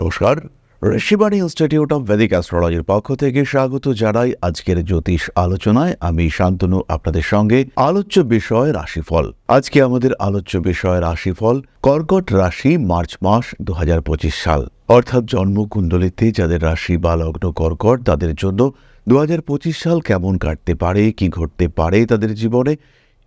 নমস্কার। Rishibani institute of Vedic অ্যাস্ট্রোলজির পক্ষ থেকে স্বাগত জানাই আজকের জ্যোতিষ আলোচনায়। আমি শান্তনু, আপনাদের সঙ্গে আলোচ্য বিষয় রাশিফল। আজকে আমাদের আলোচ্য বিষয় রাশিফল কর্কট রাশি মার্চ মাস দু হাজার পঁচিশ সাল। অর্থাৎ জন্মকুণ্ডলিতে যাদের রাশি বা লগ্ন কর্কট, তাদের জন্য দুহাজার পঁচিশ সাল কেমন কাটতে পারে, কি ঘটতে পারে তাদের জীবনে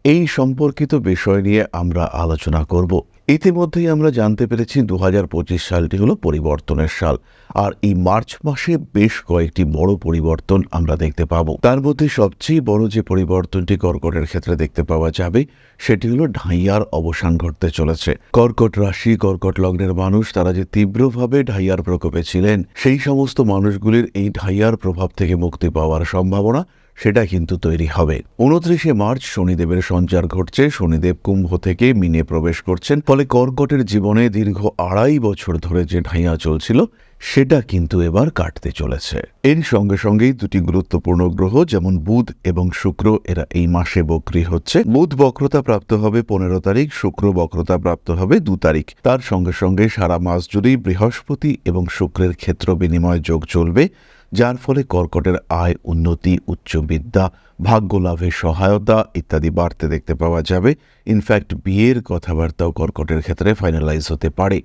এই সম্পর্কিত বিষয় নিয়ে আমরা আলোচনা করব। ইতিমধ্যেই আমরা জানতে পেরেছি দু হাজার পঁচিশ সালটি হলো পরিবর্তনের সাল, আর এই মার্চ মাসে বেশ কয়েকটি বড় পরিবর্তন আমরা দেখতে পাব। তার মধ্যে সবচেয়ে বড় যে পরিবর্তনটি কর্কটের ক্ষেত্রে দেখতে পাওয়া যাবে, সেটি হলো ঢাইয়ার অবসান ঘটতে চলেছে। কর্কট রাশি, কর্কট লগ্নের মানুষ, তারা যে তীব্রভাবে ঢাইয়ার প্রকোপে ছিলেন, সেই সমস্ত মানুষগুলির এই ঢাইয়ার প্রভাব থেকে মুক্তি পাওয়ার সম্ভাবনা সেটা কিন্তু তৈরি হবে। উনত্রিশে মার্চ শনিদেবের সঞ্চার ঘটছে। শনিদেব কুম্ভ থেকে মিনে প্রবেশ করছেন। ফলে কর্কটের জীবনে দীর্ঘ আড়াই বছর ধরে যে ঢাইয়া চলছিল, সেটা কিন্তু এবার কাটতে চলেছে। এর সঙ্গে সঙ্গেই দুটি গুরুত্বপূর্ণ গ্রহ, যেমন বুধ এবং শুক্র, এরা এই মাসে বক্রি হচ্ছে। বুধ বক্রতা প্রাপ্ত হবে পনেরো তারিখ, শুক্র বক্রতা প্রাপ্ত হবে দু তারিখ। তার সঙ্গে সঙ্গে সারা মাস জুড়েই বৃহস্পতি এবং শুক্রের ক্ষেত্র বিনিময় যোগ চলবে। যার ফলে কর্কটের আয়, উন্নতি, উচ্চ বিদ্যা, ভাগ্য লাভের সহায়তা ইত্যাদি বাড়তে দেখতে পাওয়া যাবে। ইনফ্যাক্ট বিয়ের কথাবার্তাও কর্কটের ক্ষেত্রে ফাইনালাইজ হতে পারে।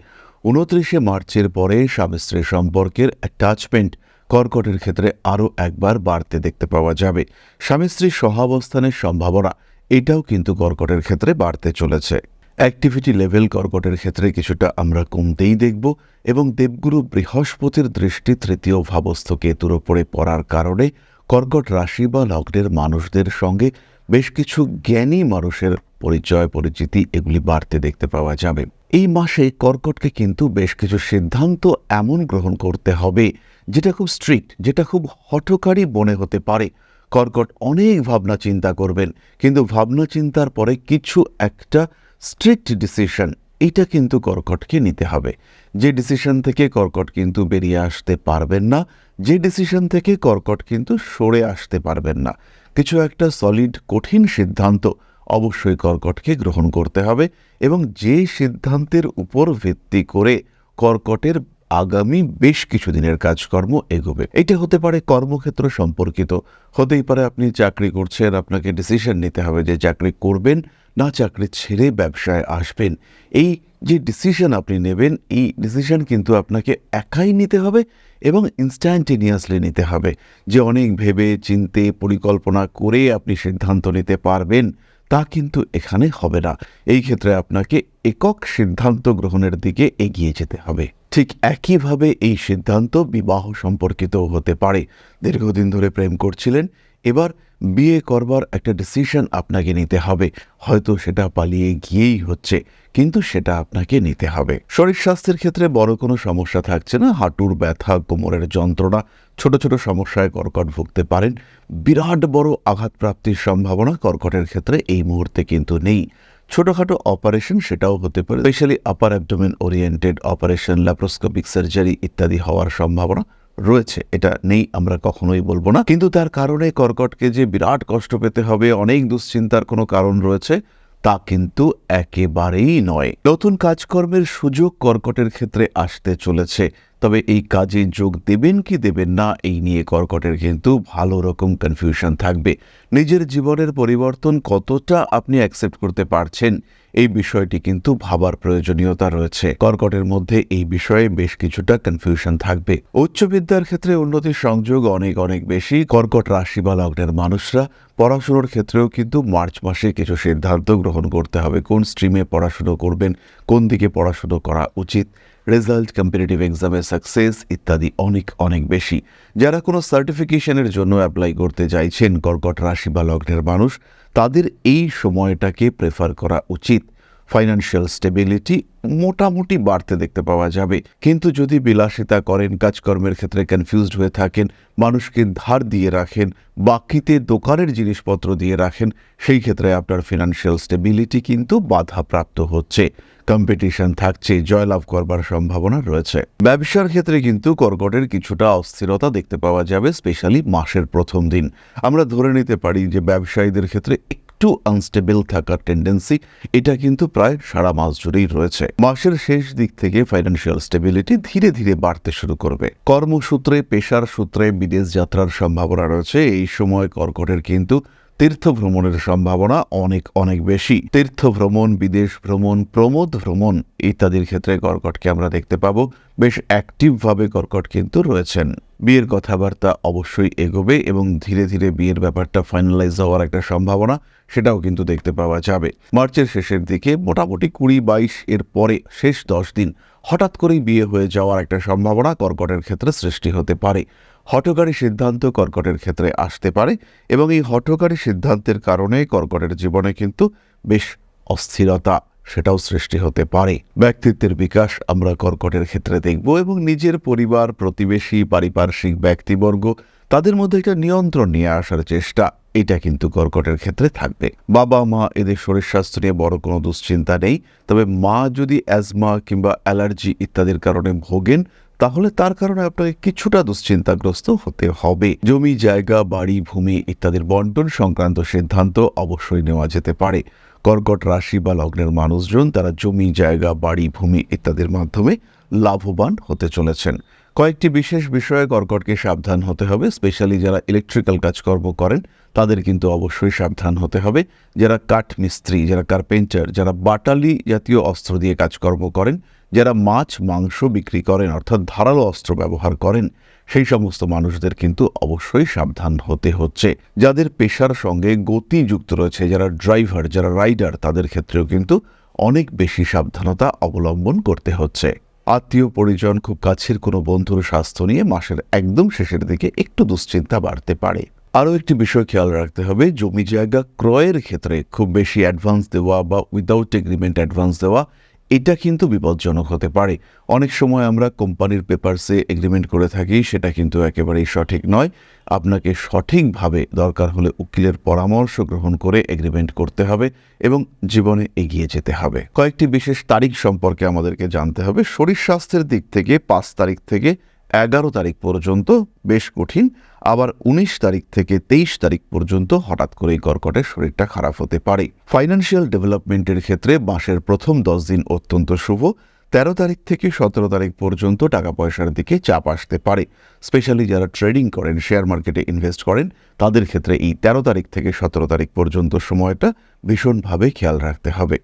উনত্রিশে মার্চের পরে স্বামী স্ত্রী সম্পর্কের অ্যাটাচমেন্ট কর্কটের ক্ষেত্রে আরও একবার বাড়তে দেখতে পাওয়া যাবে। স্বামী স্ত্রীর সহাবস্থানের সম্ভাবনা, এটাও কিন্তু কর্কটের ক্ষেত্রে বাড়তে চলেছে। অ্যাক্টিভিটি লেভেল কর্কটের ক্ষেত্রে কিছুটা আমরা কমতেই দেখব এবং দেবগুরু বৃহস্পতির দৃষ্টি তৃতীয় ভাবস্থ কেতুর ওপরে পড়ার কারণে কর্কট রাশি বা লগ্নের মানুষদের সঙ্গে বেশ কিছু জ্ঞানী মানুষের পরিচয় পরিচিতি এগুলি বাড়তে দেখতে পাওয়া যাবে। এই মাসে কর্কটকে কিন্তু বেশ কিছু সিদ্ধান্ত এমন গ্রহণ করতে হবে যেটা খুব স্ট্রিক্ট যেটা খুব হঠকারী মনে হতে পারে। কর্কট অনেক ভাবনা চিন্তা করবেন, কিন্তু ভাবনা চিন্তার পরে কিছু একটা স্ট্রিক্ট ডিসিশন এটা কিন্তু কর্কটকে নিতে হবে। যে ডিসিশন থেকে কর্কট কিন্তু বেরিয়ে আসতে পারবেন না, যে ডিসিশন থেকে কর্কট কিন্তু সরে আসতে পারবেন না। কিছু একটা সলিড কঠিন সিদ্ধান্ত অবশ্যই কর্কটকে গ্রহণ করতে হবে এবং যে সিদ্ধান্তের উপর ভিত্তি করে কর্কটের আগামী বেশ কিছু দিনের কাজকর্ম এগোবে। এটা হতে পারে কর্মক্ষেত্র সম্পর্কিত। হতেই পারে আপনি চাকরি করছেন, আপনাকে ডিসিশন নিতে হবে যে চাকরি করবেন না চাকরি ছেড়ে ব্যবসায় আসবেন। এই যে ডিসিশন আপনি নেবেন, এই ডিসিশন কিন্তু আপনাকে একাই নিতে হবে এবং ইনস্ট্যান্টেনিয়াসলি নিতে হবে। যে অনেক ভেবে চিনতে পরিকল্পনা করে আপনি সিদ্ধান্ত নিতে পারবেন তা কিন্তু এখানে হবে না। এই ক্ষেত্রে আপনাকে একক সিদ্ধান্ত গ্রহণের দিকে এগিয়ে যেতে হবে। ঠিক একইভাবে এই সিদ্ধান্ত বিবাহ সম্পর্কিত হতে পারে। দীর্ঘদিন ধরে প্রেম করছিলেন এবার বিয়ে করবার একটা ডিসিশন আপনাকে নিতে হবে। হয়তো সেটা পালিয়ে গিয়েই হচ্ছে, কিন্তু সেটা আপনাকে নিতে হবে। শরীর স্বাস্থ্যের ক্ষেত্রে বড় কোনো সমস্যা থাকছে না, হাঁটুর ব্যথা, কোমরের যন্ত্রণা, ছোট ছোট সমস্যায় কর্কট ভুগতে পারেন। বিরাট বড় আঘাতপ্রাপ্তির সম্ভাবনা কর্কটের ক্ষেত্রে এই মুহূর্তে কিন্তু নেই। ছোটখাটো অপারেশন সেটাও হতে পারে specially upper abdomen oriented operation laparoscopic surgery ইত্যাদি হওয়ার সম্ভাবনা রয়েছে, এটা নেই, আমরা কখনোই বলব না। কিন্তু তার কারণে কর্কটকে যে বিরাট কষ্ট পেতে হবে, অনেক দুশ্চিন্তার কোনো কারণ রয়েছে, তা কিন্তু একেবারেই নয়। নতুন কাজকর্মের সুযোগ কর্কটের ক্ষেত্রে আসতে চলেছে, তবে এই কাজে যোগ দেবেন কি দেবেন না, এই নিয়ে কর্কটের কিন্তু ভালো রকম কনফিউশন থাকবে। নিজের জীবনের পরিবর্তন কতটা আপনি অ্যাকসেপ্ট করতে পারছেন এই বিষয়টি কিন্তু ভাবার প্রয়োজনীয়তা রয়েছে। কর্কটের মধ্যে এই বিষয়ে বেশ কিছুটা কনফিউশন থাকবে। উচ্চ বিদ্যার ক্ষেত্রে উন্নতির সংযোগ অনেক অনেক বেশি। কর্কট রাশি বা লগ্নের মানুষরা পড়াশুনোর ক্ষেত্রেও কিন্তু মার্চ মাসে কিছু সিদ্ধান্ত গ্রহণ করতে হবে। কোন স্ট্রিমে পড়াশুনো করবেন, কোন দিকে পড়াশুনো করা উচিত রেজাল্ট কম্পিটিটিভ এক্সামের সাকসেস ইত্যাদি অনেক অনেক বেশি। যারা কোনো সার্টিফিকেশনের জন্য অ্যাপ্লাই করতে চাইছেন, কর্কট রাশি বা লগ্নের মানুষ, তাদের এই সময়টাকে প্রেফার করা উচিত। ফাইন্যান্সিয়াল স্টেবিলিটি মোটামুটি বাড়তে দেখতে পাওয়া যাবে। কিন্তু যদি বিলাসিতা করেন, কাজকর্মের ক্ষেত্রে কনফিউজড হয়ে থাকেন, মানুষকে ধার দিয়ে রাখেন, বাকিতে দোকানের জিনিসপত্র দিয়ে রাখেন, সেই ক্ষেত্রে আপনার ফিনান্সিয়াল স্টেবিলিটি কিন্তু বাধাপ্রাপ্ত হচ্ছে। কম্পিটিশন থাকছে, জয়লাভ করবার সম্ভাবনা রয়েছে। ব্যবসার ক্ষেত্রে কিন্তু কর্কটের কিছুটা অস্থিরতা দেখতে পাওয়া যাবে স্পেশালি মাসের প্রথম দিন। আমরা ধরে নিতে পারি যে ব্যবসায়ীদের ক্ষেত্রে একটু আনস্টেবল থাকার টেন্ডেন্সি এটা কিন্তু প্রায় সারা মাস জুড়েই রয়েছে। মাসের শেষ দিক থেকে ফাইন্যান্সিয়াল স্টেবিলিটি ধীরে ধীরে বাড়তে শুরু করবে। কর্মসূত্রে, পেশার সূত্রে বিদেশ যাত্রার সম্ভাবনা রয়েছে। এই সময় কর্কটের কিন্তু তীর্থ ভ্রমণের সম্ভাবনা অনেক অনেক বেশি। তীর্থ ভ্রমণ বিদেশ ভ্রমণ, প্রমোদ ভ্রমণ ইত্যাদির ক্ষেত্রে কর্কটকে আমরা দেখতে পাবো। বেশ অ্যাক্টিভভাবে কর্কট কিন্তু রয়েছেন। বিয়ের কথাবার্তা অবশ্যই এগোবে এবং ধীরে ধীরে বিয়ের ব্যাপারটা ফাইনালাইজ হওয়ার একটা সম্ভাবনা সেটাও কিন্তু দেখতে পাওয়া যাবে। মার্চের শেষের দিকে মোটামুটি কুড়ি বাইশ এর পরে শেষ দশ দিন হঠাৎ করেই বিয়ে হয়ে যাওয়ার একটা সম্ভাবনা কর্কটের ক্ষেত্রে সৃষ্টি হতে পারে। হঠকারী সিদ্ধান্ত কর্কটের ক্ষেত্রে আসতে পারে এবং এই হঠকারী সিদ্ধান্তের কারণে কর্কটের জীবনে কিন্তু বেশ অস্থিরতা সেটাও সৃষ্টি হতে পারে। ব্যক্তিত্বের বিকাশ আমরা কর্কটের ক্ষেত্রে দেখব এবং নিজের পরিবার, প্রতিবেশী, পারিপার্শ্বিক ব্যক্তিবর্গ তাদের মধ্যে একটা নিয়ন্ত্রণ নিয়ে আসার চেষ্টা, এটা কিন্তু কর্কটের ক্ষেত্রে থাকবে। বাবা, মা এদের শরীর স্বাস্থ্য নিয়ে বড় কোনো দুশ্চিন্তা নেই, তবে মা যদি অ্যাজমা কিংবা অ্যালার্জি ইত্যাদির কারণে ভোগেন তাহলে তার কারণে আপনাকে কিছুটা দুশ্চিন্তাগ্রস্ত হতে হবে। জমি, জায়গা, বাড়ি, ভূমি ইত্যাদির বন্টন সংক্রান্ত সিদ্ধান্ত অবশ্যই নেওয়া যেতে পারে। কর্কট রাশি বা লগ্নের মানুষজন তারা জমি, জায়গা, বাড়ি, ভূমি ইত্যাদির মাধ্যমে লাভবান হতে চলেছেন। কয়েকটি বিশেষ বিষয়ে কর্কটকে সাবধান হতে হবে। স্পেশালি যারা ইলেকট্রিক্যাল কাজকর্ম করেন, তাদের কিন্তু অবশ্যই সাবধান হতে হবে। যারা কাঠ মিস্ত্রি যারা কার্পেন্টার, যারা বাটালি জাতীয় অস্ত্র দিয়ে কাজকর্ম করেন যারা মাছ, মাংস বিক্রি করেন, অর্থাৎ ধারালো অস্ত্র ব্যবহার করেন, সেই সমস্ত মানুষদের কিন্তু অবশ্যই সাবধান হতে হচ্ছে। যাদের পেশার সঙ্গে গতি যুক্ত রয়েছে, যারা ড্রাইভার, যারা রাইডার, তাদের ক্ষেত্রেও কিন্তু অনেক বেশি সাবধানতা অবলম্বন করতে হচ্ছে। আত্মীয়, পরিজন, খুব কাছের কোনো বন্ধুর স্বাস্থ্য নিয়ে মাসের একদম শেষের দিকে একটু দুশ্চিন্তা বাড়তে পারে। আরও একটি বিষয় খেয়াল রাখতে হবে, জমি জায়গা ক্রয়ের ক্ষেত্রে খুব বেশি অ্যাডভান্স দেওয়া বা উইদাউট এগ্রিমেন্ট অ্যাডভান্স দেওয়া এটা কিন্তু বিপজ্জনক হতে পারে। অনেক সময় আমরা কোম্পানির পেপারসে এগ্রিমেন্ট করে থাকি, সেটা কিন্তু একেবারেই সঠিক নয়। আপনাকে সঠিকভাবে দরকার হলে উকিলের পরামর্শ গ্রহণ করে এগ্রিমেন্ট করতে হবে এবং জীবনে এগিয়ে যেতে হবে। কয়েকটি বিশেষ তারিখ সম্পর্কে আমাদেরকে জানতে হবে। শরীর স্বাস্থ্যের দিক থেকে পাঁচ তারিখ থেকে এগারো তারিখ পর্যন্ত বেশ কঠিন, আবার উনিশ তারিখ থেকে তেইশ তারিখ পর্যন্ত হঠাৎ করেই কর্কটের শরীরটা খারাপ হতে পারে। ফাইন্যান্সিয়াল ডেভেলপমেন্টের ক্ষেত্রে মাসের প্রথম দশ দিন অত্যন্ত শুভ, তেরো তারিখ থেকে সতেরো তারিখ পর্যন্ত টাকা পয়সার দিকে চাপ আসতে পারে। স্পেশালি যারা ট্রেডিং করেন শেয়ার মার্কেটে ইনভেস্ট করেন, তাদের ক্ষেত্রে এই তেরো তারিখ থেকে সতেরো তারিখ পর্যন্ত সময়টা ভীষণভাবে খেয়াল রাখতে হবে।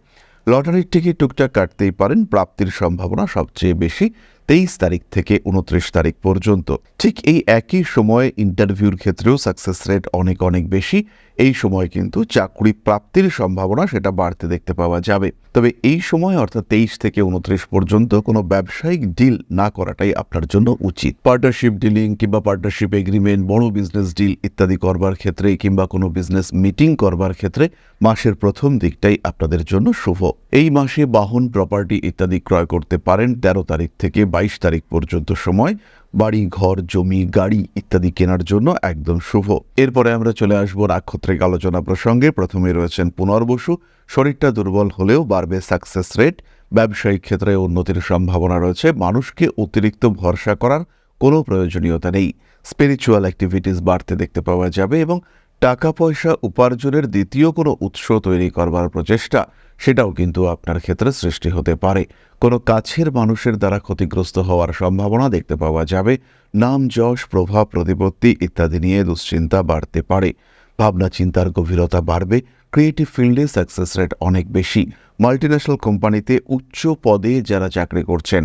লটারির টিকিট টুকটাক কাটতেই পারেন, প্রাপ্তির সম্ভাবনা সবচেয়ে বেশি। তেইশ তারিখ থেকে উনত্রিশ তারিখ পর্যন্ত। ঠিক এই একই সময়ে ইন্টারভিউর ক্ষেত্রেও সাকসেস রেট অনেক অনেক বেশি। এই সময় কিন্তু চাকরি প্রাপ্তির সম্ভাবনা সেটা বাড়তে দেখতে পাওয়া যাবে। তবে এই সময় অর্থাৎ তেইশ থেকে উনত্রিশ পর্যন্ত কোনো ব্যবসায়িক ডিল না করাটাই আপনার জন্য উচিত। পার্টনারশিপ ডিলিং কিংবা পার্টনারশিপ এগ্রিমেন্ট বড় বিজনেস ডিল ইত্যাদি করবার ক্ষেত্রে কিংবা কোনো বিজনেস মিটিং করবার ক্ষেত্রে মাসের প্রথম দিকটাই আপনাদের জন্য শুভ। এই মাসে বাহন প্রপার্টি ইত্যাদি ক্রয় করতে পারেন তেরো তারিখ থেকে বাইশ তারিখ পর্যন্ত সময়, বাড়ি, ঘর, জমি, গাড়ি ইত্যাদি কেনার জন্য একদম শুভ। এরপরে আমরা চলে আসব নাক্ষত্রিক আলোচনা প্রসঙ্গে। প্রথমে রয়েছেন পুনর্বসু শরীরটা দুর্বল হলেও বাড়বে সাকসেস রেট ব্যবসায়িক ক্ষেত্রে উন্নতির সম্ভাবনা রয়েছে। মানুষকে অতিরিক্ত ভরসা করার কোনো প্রয়োজনীয়তা নেই। স্পিরিচুয়াল অ্যাক্টিভিটিস বাড়তে দেখতে পাওয়া যাবে এবং টাকা পয়সা উপার্জনের দ্বিতীয় কোনো উৎস তৈরি করবার প্রচেষ্টা, সেটাও কিন্তু আপনার ক্ষেত্রে সৃষ্টি হতে পারে। কোনো কাছের মানুষের দ্বারা ক্ষতিগ্রস্ত হওয়ার সম্ভাবনা দেখতে পাওয়া যাবে। নাম, যশ, প্রভাব, প্রতিপত্তি ইত্যাদি নিয়ে দুশ্চিন্তা বাড়তে পারে। ভাবনা, চিন্তার গভীরতা বাড়বে। ক্রিয়েটিভ ফিল্ডে সাকসেস রেট অনেক বেশি। মাল্টিন্যাশনাল কোম্পানিতে উচ্চ পদে যারা চাকরি করছেন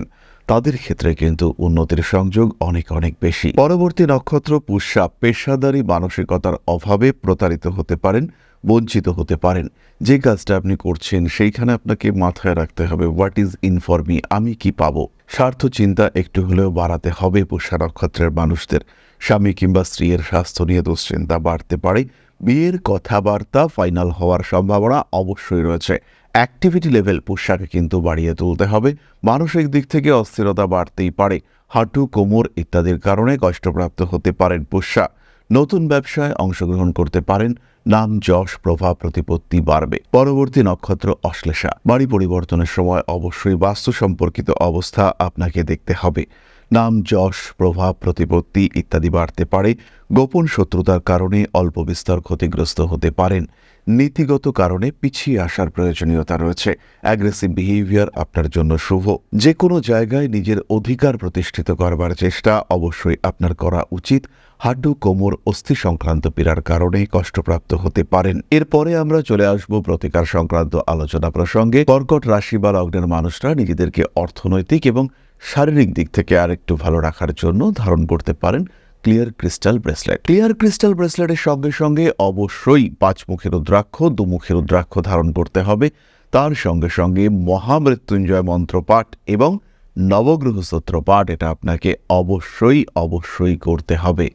তাদের ক্ষেত্রে কিন্তু উন্নতির সংযোগ অনেক অনেক বেশি। পরবর্তী নক্ষত্র পুষ্যা পেশাদারী মানসিকতার অভাবে প্রতারিত হতে পারেন, বঞ্চিত হতে পারেন। যে কাজটা আপনি করছেন, সেইখানে আপনাকে মাথায় রাখতে হবে what is in for me আমি কি পাবো? স্বার্থ চিন্তা একটু হলেও বাড়াতে হবে পুষ্যা নক্ষত্রের মানুষদের। স্বামী কিংবা স্ত্রীর স্বাস্থ্য নিয়ে দুশ্চিন্তা বাড়তে পারে। বিয়ের কথাবার্তা ফাইনাল হওয়ার সম্ভাবনা অবশ্যই রয়েছে। অ্যাক্টিভিটি লেভেল পোশাকে কিন্তু বাড়িয়ে তুলতে হবে। মানসিক দিক থেকে অস্থিরতা বাড়তেই পারে। হাঁটু, কোমর ইত্যাদির কারণে কষ্টপ্রাপ্ত হতে পারেন পোষা নতুন ব্যবসায় অংশগ্রহণ করতে পারেন নাম, যশ, প্রভাব, প্রতিপত্তি বাড়বে। পরবর্তী নক্ষত্র অশ্লেষা। বাড়ি পরিবর্তনের সময় অবশ্যই বাস্তু সম্পর্কিত অবস্থা আপনাকে দেখতে হবে। নাম, যশ, প্রভাব, প্রতিপত্তি ইত্যাদি বাড়তে পারে। গোপন শত্রুতার কারণে অল্প বিস্তর ক্ষতিগ্রস্ত হতে পারেন। নীতিগত কারণে পিছিয়ে আসার প্রয়োজনীয়তা রয়েছে। অ্যাগ্রেসিভ বিহেভিয়ার আপনার জন্য শুভ। যে কোনো জায়গায় নিজের অধিকার প্রতিষ্ঠিত করবার চেষ্টা অবশ্যই আপনার করা উচিত। হাড্ডু, কোমর, অস্থি সংক্রান্ত পীড়ার কারণে কষ্টপ্রাপ্ত হতে পারেন। এরপরে আমরা চলে আসব প্রতিকার সংক্রান্ত আলোচনা প্রসঙ্গে। কর্কট রাশি বা লগ্নের মানুষরা নিজেদেরকে অর্থনৈতিক এবং শারীরিক দিক থেকে আরেকটু ভালো রাখার জন্য ধারণ করতে পারেন clear crystal bracelet. Clear crystal ব্রেসলেটের সঙ্গে সঙ্গে অবশ্যই পাঁচ মুখের রুদ্রাক্ষ দুমুখের রুদ্রাক্ষ ধারণ করতে হবে। তার সঙ্গে সঙ্গে মহামৃত্যুঞ্জয় মন্ত্র পাঠ এবং নবগ্রহ স্তোত্র পাঠ এটা আপনাকে অবশ্যই অবশ্যই করতে হবে।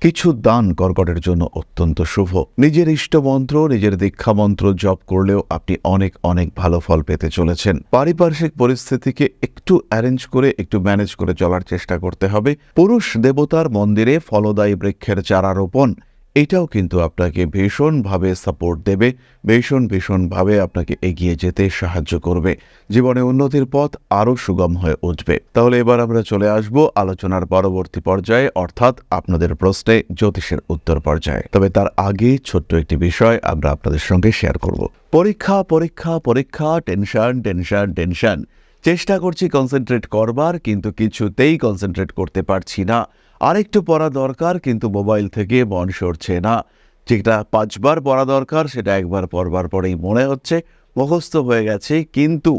কিছু দান কর্কটের জন্য অত্যন্ত শুভ। নিজের ইষ্টমন্ত্র, নিজের দীক্ষা মন্ত্র জপ করলেও আপনি অনেক অনেক ভালো ফল পেতে চলেছেন। পারিপার্শ্বিক পরিস্থিতিকে একটু অ্যারেঞ্জ করে, একটু ম্যানেজ করে চলার চেষ্টা করতে হবে। পুরুষ দেবতার মন্দিরে ফলদায়ী বৃক্ষের চারা রোপণ এটাও কিন্তু আপনাকে ভীষণভাবে সাপোর্ট দেবে, ভীষণ ভীষণভাবে আপনাকে এগিয়ে যেতে সাহায্য করবে। জীবনে উন্নতির পথ আরও সুগম হয়ে উঠবে। তাহলে এবার আমরা চলে আসব আলোচনার পরবর্তী পর্যায়ে, অর্থাৎ আপনাদের প্রশ্নে জ্যোতিষের উত্তর পর্যায়ে। তবে তার আগে ছোট্ট একটি বিষয় আমরা আপনাদের সঙ্গে শেয়ার করব। পরীক্ষা পরীক্ষা পরীক্ষা টেনশন টেনশন টেনশন চেষ্টা করছি কনসেন্ট্রেট করবার, কিন্তু কিছুতেই কনসেন্ট্রেট করতে পারছি না। আরেকটু পড়া দরকার, কিন্তু মোবাইল থেকে মন সরছে না। যেটা পাঁচবার পড়া দরকার, সেটা একবার পড়বার পরেই মনে হচ্ছে, মুখস্থ হয়ে গেছে, কিন্তু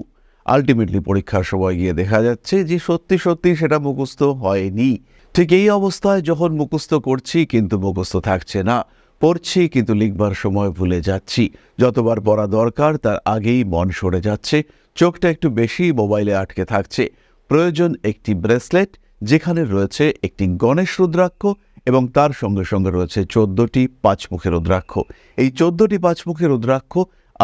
আলটিমেটলি পরীক্ষার সময় গিয়ে দেখা যাচ্ছে যে সত্যি সত্যি সেটা মুখস্থ হয়নি। ঠিক এই অবস্থায় যখন মুখস্থ করছি, কিন্তু মুখস্থ থাকছে না। পড়ছি, কিন্তু লিখবার সময় ভুলে যাচ্ছি। যতবার পড়া দরকার, তার আগেই মন সরে যাচ্ছে। চোখটা একটু বেশি মোবাইলে আটকে থাকছে। প্রয়োজন একটি ব্রেসলেট, যেখানে রয়েছে একটি গণেশ রুদ্রাক্ষ এবং তার সঙ্গে সঙ্গে রয়েছে চোদ্দটি পাঁচমুখের রুদ্রাক্ষ। এই চোদ্দটি পাঁচমুখের রুদ্রাক্ষ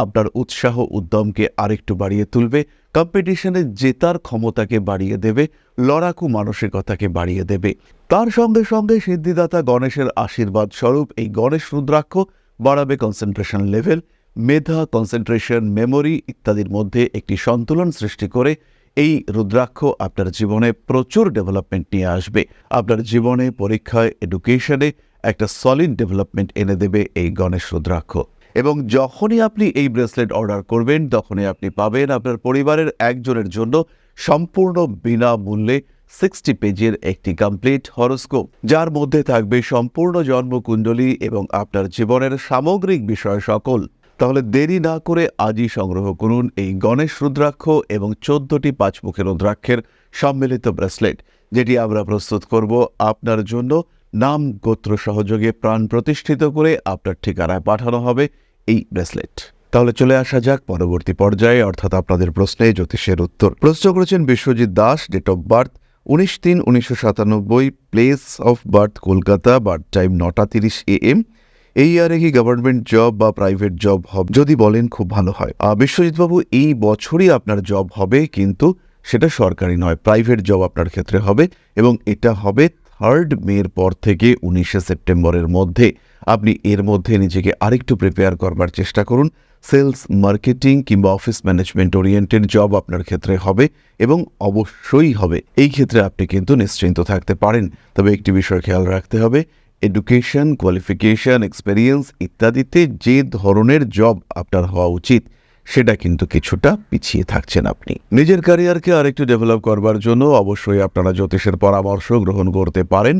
আপনার উৎসাহ, উদ্যমকে আরেকটু বাড়িয়ে তুলবে। কম্পিটিশনে জেতার ক্ষমতাকে বাড়িয়ে দেবে, লড়াকু মানসিকতাকে বাড়িয়ে দেবে। তার সঙ্গে সঙ্গে সিদ্ধিদাতা গণেশের আশীর্বাদ স্বরূপ এই গণেশ রুদ্রাক্ষ বাড়াবে কনসেন্ট্রেশন লেভেল মেধা কনসেন্ট্রেশন মেমোরি ইত্যাদির মধ্যে একটি সন্তুলন সৃষ্টি করে এই রুদ্রাক্ষ আপনার জীবনে প্রচুর ডেভেলপমেন্ট নিয়ে আসবে। আপনার জীবনে, পরীক্ষায় এডুকেশনে একটা সলিড ডেভেলপমেন্ট এনে দেবে এই গণেশ রুদ্রাক্ষ। এবং যখনই আপনি এই ব্রেসলেট অর্ডার করবেন, তখনই আপনি পাবেন আপনার পরিবারের একজনের জন্য সম্পূর্ণ বিনামূল্যে সিক্সটি পেজের একটি কমপ্লিট হরোস্কোপ যার মধ্যে থাকবে সম্পূর্ণ জন্মকুণ্ডলী এবং আপনার জীবনের সামগ্রিক বিষয় সকল। তাহলে দেরি না করে আজই সংগ্রহ করুন এই গণেশ রুদ্রাক্ষ এবং চোদ্দটি পাঁচমুখের রুদ্রাক্ষের সম্মিলিত ব্রেসলেট, যেটি আমরা প্রস্তুত করব আপনার জন্য নাম গোত্র সহযোগে প্রাণ প্রতিষ্ঠিত করে আপনার ঠিকানায় পাঠানো হবে। এই ব্রেসলেট তাহলে চলে আসা যাক পরবর্তী পর্যায়ে, অর্থাৎ আপনাদের প্রশ্নে জ্যোতিষের উত্তর। প্রশ্ন করেছেন Biswajit Das date of birth উনিশ তিন, উনিশশো সাতানব্বই place of birth Kolkata birth time নটা তিরিশ এ এম এই ইয়ারে কি গভর্নমেন্ট জব বা প্রাইভেট জব হবে? যদি বলেন খুব ভালো হয়। বিশ্বজিৎবাবু, এই বছরই আপনার জব হবে, কিন্তু সেটা সরকারি নয় প্রাইভেট জব আপনার ক্ষেত্রে হবে, এবং এটা হবে থার্ড মের পর থেকে উনিশে সেপ্টেম্বরের মধ্যে। আপনি এর মধ্যে নিজেকে আরেকটু প্রিপেয়ার করবার চেষ্টা করুন। সেলস মার্কেটিং কিংবা অফিস ম্যানেজমেন্ট ওরিয়েন্টেড জব আপনার ক্ষেত্রে হবে এবং অবশ্যই হবে। এই ক্ষেত্রে আপনি কিন্তু নিশ্চিন্ত থাকতে পারেন। তবে একটি বিষয় খেয়াল রাখতে হবে এডুকেশন কোয়ালিফিকেশন এক্সপেরিয়েন্স ইত্যাদিতে যে ধরনের জব আপনার হওয়া উচিত, সেটা কিন্তু কিছুটা পিছিয়ে থাকছেন আপনি। নিজের ক্যারিয়ারকে আরেকটু ডেভেলপ করবার জন্য অবশ্যই আপনারা জ্যোতিষের পরামর্শ গ্রহণ করতে পারেন।